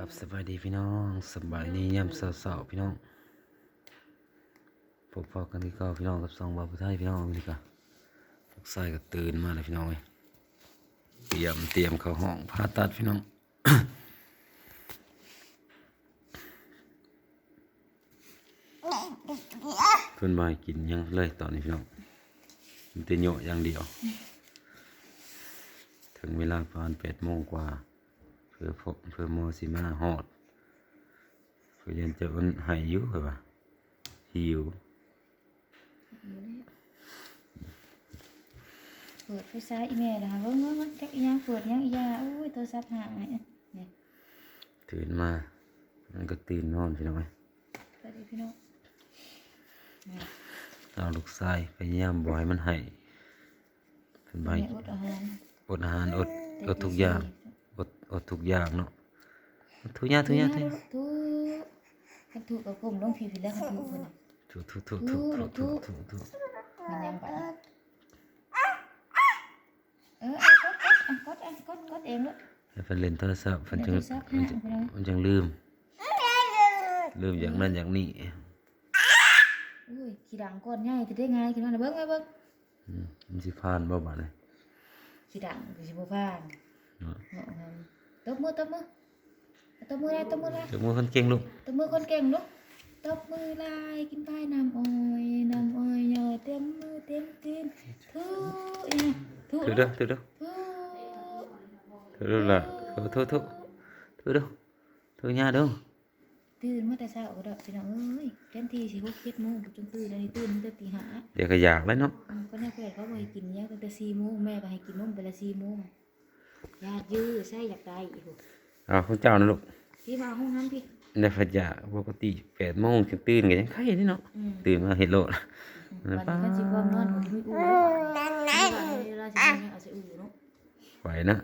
ครับสบายดีพี่น้องสบายดียามเสาๆพี่น้องพบพอกันที่เก็พี่น้องกับสองบาพุทไทยพี่น้องนี่ก็ลูกชายก็ตื่นมาเลยพี่น้องเอ้ยเตรียมเตรียมเข้าห้องผ่าตัดพี่น้องเพื่อนบายกินหยังเลยตอนนี้พี่น้องมันเตโยอย่างเดียว ถึงเวลาประมาณแปดโมงกว่า เพื่อพบเพื่อโมสิมาฮอดเพื่อยันจะมันใหายอยู่เหรอวะหิวเปิดไฟซ้ายอีเมลนะคะเบิ่งเบิ่งเบิ่งจักอีหยังเปิดหยังอีหยาอุ้ยโทรศัพท์ห่างไงเนี่ยตื่นมา มันก็ตื่นนอนพี่น้องไหมสวัสดีพี่น้องเนี่ยเราลูกชายพยายามบ่อยมันให้เป็นใบแม่อดอาหารอดอาหารอดอดทุกอย่าง อดทุกอย่างเนาะทุกอย่างทุกอย่างทุกอย่างทุกทุกกับกลุ่มน้องพีพีแล้วทุกคนทุกทุกทุกทุกทุกทุกทุกมันยังไปเอออันกดอันกดกดเองลูกฝันเล่นโทรศัพท์ฝันจังมันจังลืมลืมอย่างนั้นอย่างนี้อุ้ยขี่ดังก้อนใหญ่จะได้ไงขี่นั่นเบิ้งไงเบิ้งมันสิผ่านบ่บ้านเลยขี่ดังคือสิบ่ผ่านเนาะ tôm mưa tôm mưa. Tôm mưa ra tôm mưa ra. Tôm mưa con keng luôn. Tôm mưa con keng luôn tôm mưa lại kim tai nằm ôi nằm ôi nhờ tiếng mưa tiếng tiếng thu thu từ đâu từ đâu? Từ đâu là? Thôi thôi thôi thôi đâu? Thôi nha đâu? ตื่นมาแต่เช้าก็ดอกพี่น้องเอ้ยเต็มที่สิหกเจ็ดโมงจนตื่นแล้วนี่ตื่นตั้งแต่ตีห้าเดี๋ยวก็อยากแล้วเนาะก็แน่เพื่อนเขาบอกให้กินยาตั้งแต่สี่โมงแม่ก็ให้กินนมไปละสี่โมง ยายื้อใส่อยากได้อีกโหเอาคุณเจ้านะลูกพี่มาห้องน้ำพี่ในฝันยาปกติแปดโมงจะตื่นกันยังไข่นี่เนาะอืมตื่นมาเห็นโลดวันนี้ก็สิความนอนของพี่อู้นี่ว่าเวลาจะยังเอาใส่อู้เนาะไหวนะ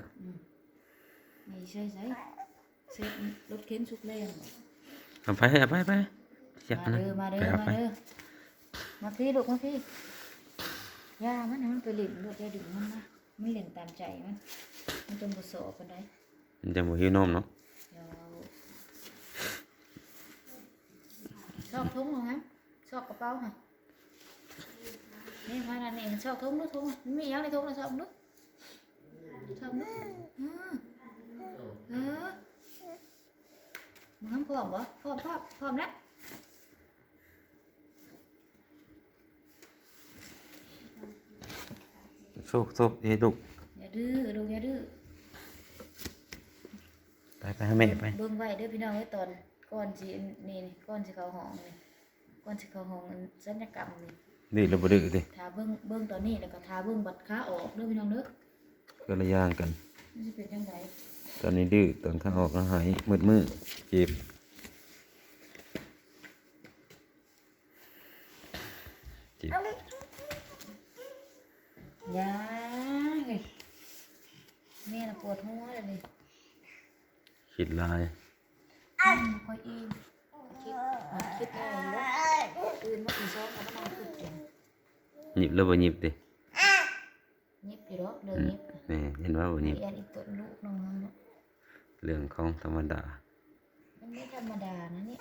ไม่ใช่ใช่เซ็ตรถเข็นสุกแรงเอาไปเอาไปไปจักมานะเด้อมาเด้ไปอเอามาไปเด้อมาพี่ลูกมาพี่ยามันนะมันไปเล่นลูกอย่าดึงมันนะมันเล่นตามใจมัน มันจนบ่สอบปานใดมันจะบ่หิวนมเนาะเดี๋ยวชอบทุ่งเหรอฮะชอบกระเป๋าฮะนี่มาแล้วนี่ชอบทุ่งลูกทุ่งมันมีอย่างในทุ่งนะชอบลูกชอบลูกอือเออมึงพร้อมบ่พร้อมพร้อมพร้อมแล้วโซกโซกเฮ้ยลูกอย่าดื้อลูกอย่าดื้อไปไป หาแม่ไปเบิ่งไว้เด้อพี่น้องไว้ตอนก่อนสินี่นี่ก่อนสิเข้าห้องนี่ก่อนสิเข้าห้องอันศัลยกรรมนี่ดื้อแล้วบ่ดื้อดิถ้าเบิ่งเบิ่งตอนนี้แล้วก็ถ้าเบิ่งบัดขาออกเด้อพี่น้องเด้อก็ละอย่างกันมันสิเป็นจังไดตอนนี้ดื้อตอนข้าออกก็หายมืดมืดเจ็บเจ็บยาเฮ้ยแม่น่ะปวดหัวเลยนี่คิ ดลายอืมค่อยอิ่มคิดมันคิดได้แล้วตื่นมาตีสองก็มานั่งคิดอยู่หยิบแล้วบ่หยิบดิยิบอยู่ดอกเดินยิบนี่เห็นว่าบ่หยิบอีอันอีกตัวลูกน้องมันเนาะเรื่องของธรรมดา มันไม่ธรรมดานะเนี่ย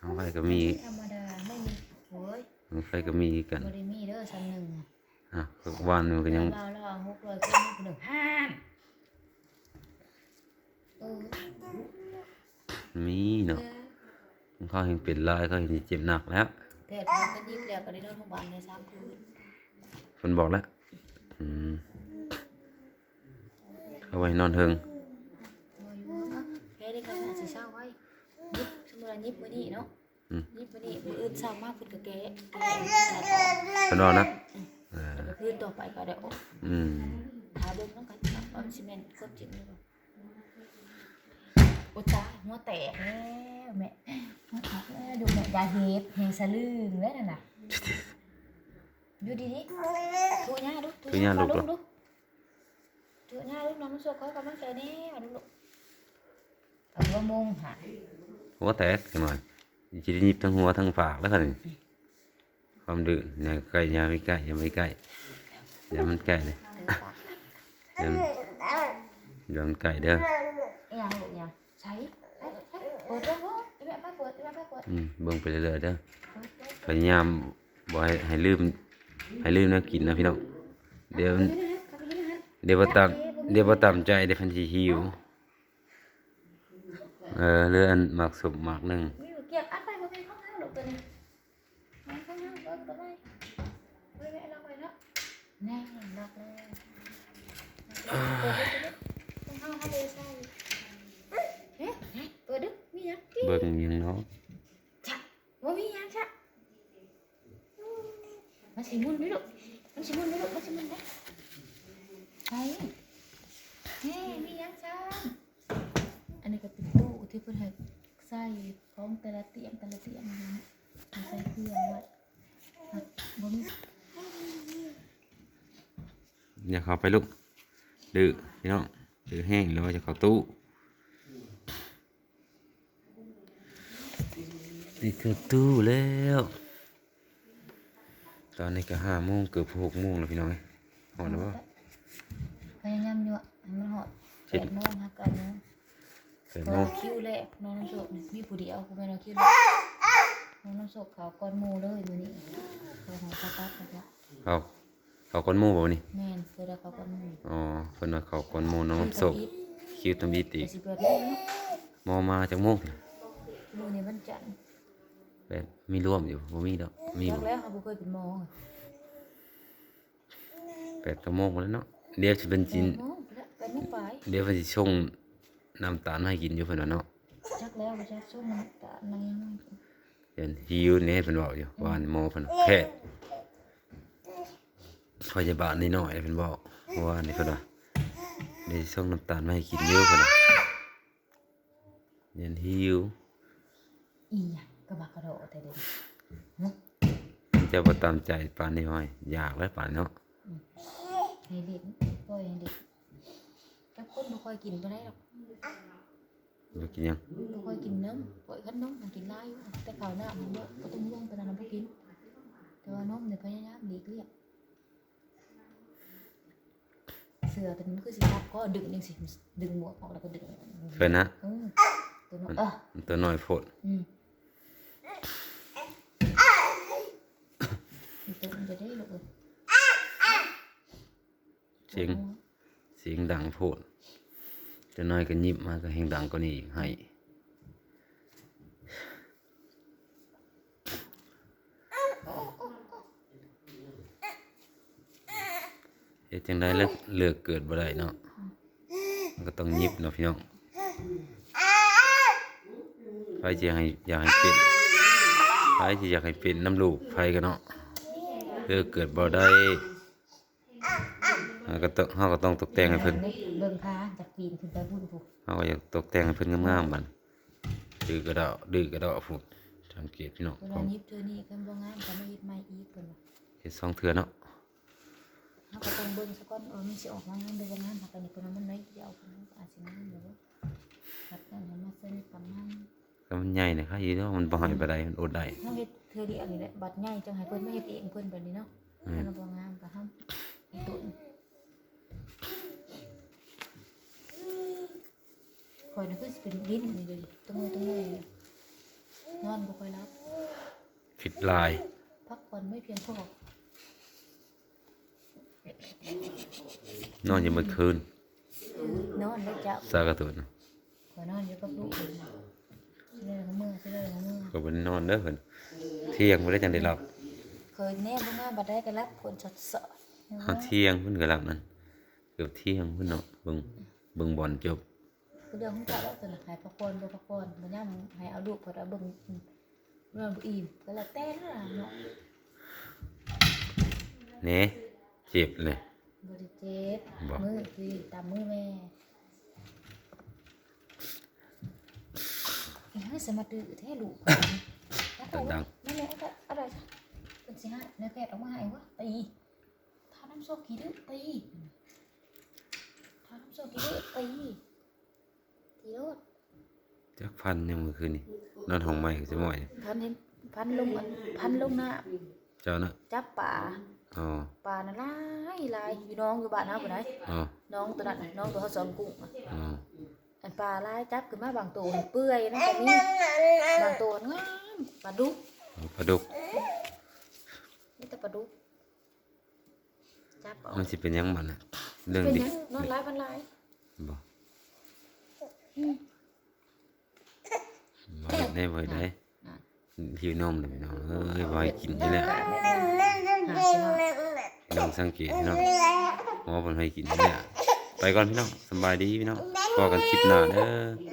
เอาไปก็มีไม่ธรรมดาไม่มีโอ้ยเอาไปก็มีกันบริมีเด้อชั้นหนึ่งอะอะทุกวันมันก็ยังเราเราเอาหกร้อยขึ้นหนึ่งห้ามเออ มีเนาะเขาเห็นเป็นลายเขาเห็นเจ็บหนักแล้วแต่พอกันยิบแล้วก็ได้นอนโรงพยาบาลในสามคืนคนบอกแล้วอืมเอาไว้นอนเทิงโอ้ยว่านะแพ้ได้กันอาจจะเศร้าไว้ยิบสมมติว่ายิบมื้อนี้เนาะอืมยิบมื้อนี้มื้ออื่นเศร้ามากขึ้นกับแกคนนอนนะเออแล้วก็คืนต่อไปก็ได้โอ้อืมหาเบิ่งน้องกันว่ามันสิแม่นกดจริงหรือเปล่า โอ้จ้าหัวแตกแล้วแม่หัวแตกแล้วดูแม่ยาเห็บแหงสะลึงแล้วนั่นน่ะอยู่ดีดิถูหน้าดูถูหน้าลูกดูถูหน้าลูกน้องมันโซ่เขากับมันใจแน่ดูลูกเอาว่ามงหาหัวแตกขึ้นมาจะได้หยิบทั้งหัวทั้งฝากแล้วกันความดื้อเนี่ยใกล้อยาไม่ใกล้อยาไม่ใกล้อย่ามันใกล้เลยเออปากอย่ามันอย่ามันใกล้เด้อ เอียงลูกเนี่ยใช้เอ้ย อืม เบิ่งไปเรื่อยๆเด้อพยายามบ่ให้ให้ลืมให้ลืมนวกินนะพี่น้องเดี๋ยวเดี๋ยวบ่ตามเดี๋ยวบ่ตามใจเดี๋ยวเพิ่นสิหิวเออเรืออันหมักสมหมักหนึ่งหน้าลูกหน้าเบิ่งตัวไหนเฮ้ยแม่ล็อกไว้แล้วแน่ล็อกแล้วเปิดดึกต้องเข้าทะเลใส่เอ๊ะเอ๊ะเปิดดึกมีหยังเบิ่งยังเนาะชะบ่มีหยัง ชะมันสิมุนไหมลูกมันสิมุนไหมลูกมันสิมุนไหมไปเฮ้มียังจ้าอันนี้ก็เป็นตู้ที่เพิ่อนให้ใส่ของแต่ละเตียงแต่ละเตียงนะใส่เครื่องไว้บ่มีอย่าเข้าไปลูกดื้อพี่น้องดื้อแห้งแล้วจะเข้าตู้ นี่คือตู้แล้ว ตอนนี้ก็ห้าโมงเกือบหกโมงแล้วพี่น้องเอ้ยหอดแล้วบ่พยายามอยู่อะให้มันฮอดเจ็ด8โมงฮักกันนะแปดเพโมราะงว่าคิวแรกน้องน้ำโชคนี่มีผู้เดียวกูไม่นเอาคิวแรกน้องน้ำโชคเขาก้อนหมูเลยมื้อนี้เขาของสตาร์ทแล้วเขาเขาก้อนหมูบ่นี่แม่นเพื่อได้เขาก้อนหมูอ๋อเพิ่นว่าเขาก้อนหมูน้องน้ำโศกคิวตำบีติเดี๋ยวสิเปิดให้เนาะมอมาจากโมงมื้อนี้วันจันทร์ แบบมีร่วมอยู่บ่มีดอกมีจับ่กแล้วเขาบ่เคยเป็นหมอแปดชั่วโมงแล้วเนาะเดี๋ยวสิเป็นจินหมอแล้วเป็นไม่ไปเดี๋ยวเพิ่นสิชงน้ำตาลมาให้กินอยู่เพิ่นว่าเนาะจักแล้วบ่จักส่งมันตาในยังไงเดี๋ยวหิวนี่เพิ่นบอกอยู่ว่าหมอเพิ่นแพทย์พยาบาลนิดหน่อยเพิ่นบอกว่านี่เพิ่นว่าเดี๋ยวสิชงน้ำตาลมาให้กินอยู่เพิ่นน่ะเดี๋ยวหิวอีหยัง กระบะกระโดดแต่เด็กเนาะจะบ่ตามใจปานนี้ห้อยอยากแล้วปานเนาะให้เด็กปล่อยให้เด็กจักคนบ่ค่อยกินบ่ได้หรอกบ่กินหยังบ่ค่อยกินนมปล่อยคันนมมันกินหลายอยู่แต่ข้าวหน้ามันบ่บ่ต้องห่วงปานนั้นบ่กิน แต่ว่านมเนี่ยพยายามหลีกเลี่ยงเสือตัวนี้มันคือสิครับก็ดึงจังสิดึงหมวกออกแล้วก็ดึงเพิ่นนะเออตัวน้อยเออมันตัวน้อยโพดอืมอี ตัวมันจะได้ลูกเสียงเสียงดังโพดตัวน้อยก็ยิบมาก็แฮงดังกว่านี้อีกให้เฮ็ดจังได๋เลิกเลือกเกิดบ่ได้เนาะมันก็ต้องยิบเนาะพี่น้องไผสิให้อยากให้เป็นไผสิอยากให้เป็นน้ำลูกไผก็เนาะ เลือกเกิดบ่ได้เราก็ต้องเฮาก็ต้องตกแต่งให้เพิ่นเบิ่งพาจากปีนขึ้นไปพุ่นผูกเราก็อยากตกแต่งให้เพิ่นงามๆบัดดื้อกระดาดื้อกระดาพูดสังเกตพี่น้องเวขลาองยิบเธอนี่กันบ่งามก็มาเฮ็ดใหม่อีกเพิ่นว่าเฮ็ดสองเทื่อเนาะเฮาก็ต้องเบิ่งซะก่อนเออมันสิออกมางามหรือบ่งามถ้ากันนี่เพิ่นว่ามันน้อยเดียวเพิ่นว่าอาจสิงามอยู่ตัดกันให้มาเส้นประมาณก็มันใหญ่นะครับอีเนาะมันบ่ให้ไปได้มันอดได้เฮาเฮ็ด เธอเดียวนี่แหละบัดใหญ่จังให้เพิ่นมาเฮ็ดเองเพิ่นแบบนี้เนาะอืมเพิ่นบ่งามก็ทำอีตุนคอยน่ะคือสิเป็นลิ้นนี่เลยตรงมือตรงมือนอนบ่ค่อยรับคิดลาย พักผ่อนไม่เพียงพอ นอนอยู่เมื่อคืนนอนแล้วจ้ะซากระตุนขอนอนอยู่กับลูกเลยเรื่องของมือเรื่องของมือก็บ่ได้นอนเด้อเพิ่นเที่ยงบ่ได้จังได้หลับเคยแน่บ่งามบัดได้ก็รับผลสดสดเฮาเที่ยงเพิ่นก็หลับนั่นเกือบเที่ยงเพิ่นเนาะเบิ่งเบิ่งบอลจบคือเรื่องของเจ้าแล้วตัวละหายพักผ่อนบ่พักผ่อนบ่ย่ำให้เอาลูกพอเอาเบิ่งเรื่องบ่อิ่มก็แล้วแต่นั่นล่ะเนาะแหน่เจ็บเลยบ่ได้เจ็บบ่มือคือตามมือแม่อีหยังสมาดื้อแท้ลูกคนนี้ดัง นั่นแหละอาเอาได้จ้ะเป็นสิฮะในแพทย์ออกมาให้วะตีทาน้ำโซกี่ดื้อตีทาน้ำโซกี่ดื้อตีตีโลดจักพันยังเมื่อคืนนี่นอนห้องใหม่จะม่อยพันเห็นพันลงพันลงหน้าเจ้าน่ะจับป่าอ๋อป่าน่ะลายลายอยู่น้องอยู่บ้านเฮาบ่ได้อ๋อน้องตัวนั้นน้องตัวเขาสอนกุ้งน่ะอ๋ออันปลาลายจับขึ้นมาบางตัวเปื่อยนะแต่นี่บางตัวงามปลาดุก ปลาดุกนี่แต่ปลาดุกจับเออกมันสิเป็นหยังมันน่ะเรื่องเป็นดิหยังนอนร้ายพันร้ายบ่บ่เฮ็ดได้บ่เฮ็ดได้หิวนมเลยพี่น้องเอ้ยบ่ให้กินนี่แหละหาสิเนาะพี่น้องสังเกตพี่น้องหมอเพิ่นให้กินนี่แหละไปก่อนพี่น้องสำบายดีพี่น้องพอกันคลิปหน้าเด้อ